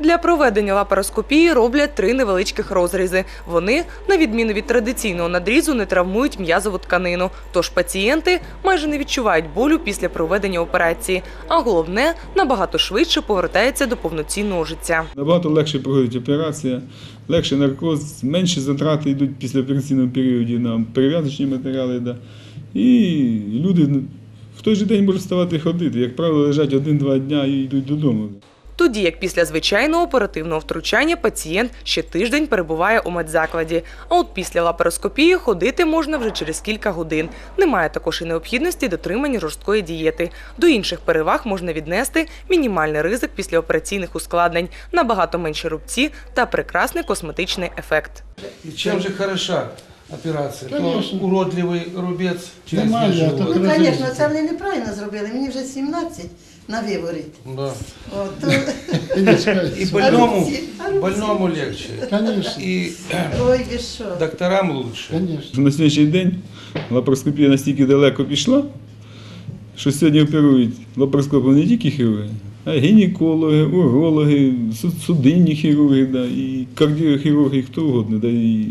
Для проведення лапароскопії роблять три невеличких розрізи. Вони, на відміну від традиційного надрізу, не травмують м'язову тканину. Тож пацієнти майже не відчувають болю після проведення операції. А головне, набагато швидше повертаються до повноцінного життя. Набагато легше проходить операція, легше наркоз, менші затрати йдуть після операційного періоду на перев'язочні матеріали. І люди в той же день можуть вставати ходити. Як правило, лежать один-два дня і йдуть додому. Тоді як після звичайного оперативного втручання пацієнт ще тиждень перебуває у медзакладі. А от після лапароскопії ходити можна вже через кілька годин. Немає також і необхідності дотримання жорсткої дієти. До інших переваг можна віднести мінімальний ризик післяопераційних ускладнень, набагато менші рубці та прекрасний косметичний ефект. И чем же хороша операция? Конечно. То уродливый рубец через Нормально, весь а живот. то- Ну, звісно, це вони неправильно зробили. Мені вже 17 на виворіт. Да. От, то- И больному, рубцы, а рубцы? больному легче. Конечно, И Ой, ви що? докторам лучше. конечно. На сьогоднішній день лапароскопія настільки далеко пішла, що сьогодні оперують лапароскопом не тільки хірурги, а й гінекологи, урологи, су- судинні хірурги, да, і кардіохірурги, і хто угодно. Да, і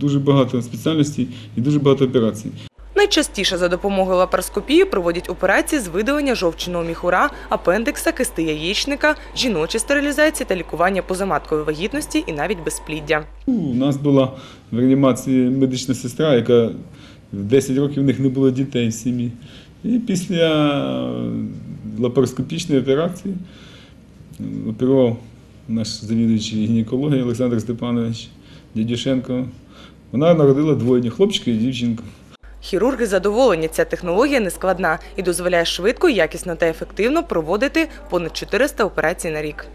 дуже багато спеціальностей і дуже багато операцій. Найчастіше за допомогою лапароскопії проводять операції з видалення жовчного міхура, апендикса, кисти яєчника, жіночі стерилізації та лікування позаматкової вагітності і навіть безпліддя. Ну, У нас була в реанімації медична сестра, яка в 10 років в них не було дітей в сім'ї. І після лапароскопічної операції оперував наш завідуючий гінекології Олександр Степанович Дідюшенко. Вона народила двоє хлопчика і дівчинку. Хірурги задоволені, ця технологія не складна і дозволяє швидко, якісно та ефективно проводити понад 400 операцій на рік.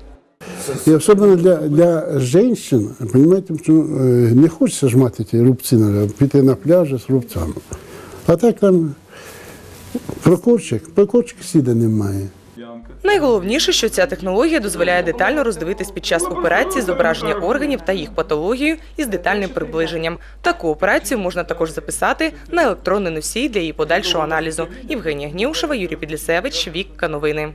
И особенно для, для женщин, понимаете, что э, не хочется жмать эти рубцы, надо піти на пляжі з рубцями. А так там прокорчик, прокорчик сіда немає. Найголовніше, що ця технологія дозволяє детально роздивитись під час операції зображення органів та їх патологію із детальним приближенням. Таку операцію можна також записати на електронний носій для її подальшого аналізу. Євгенія Гнівшева, Юрій Підлісевич, Вікка Новини.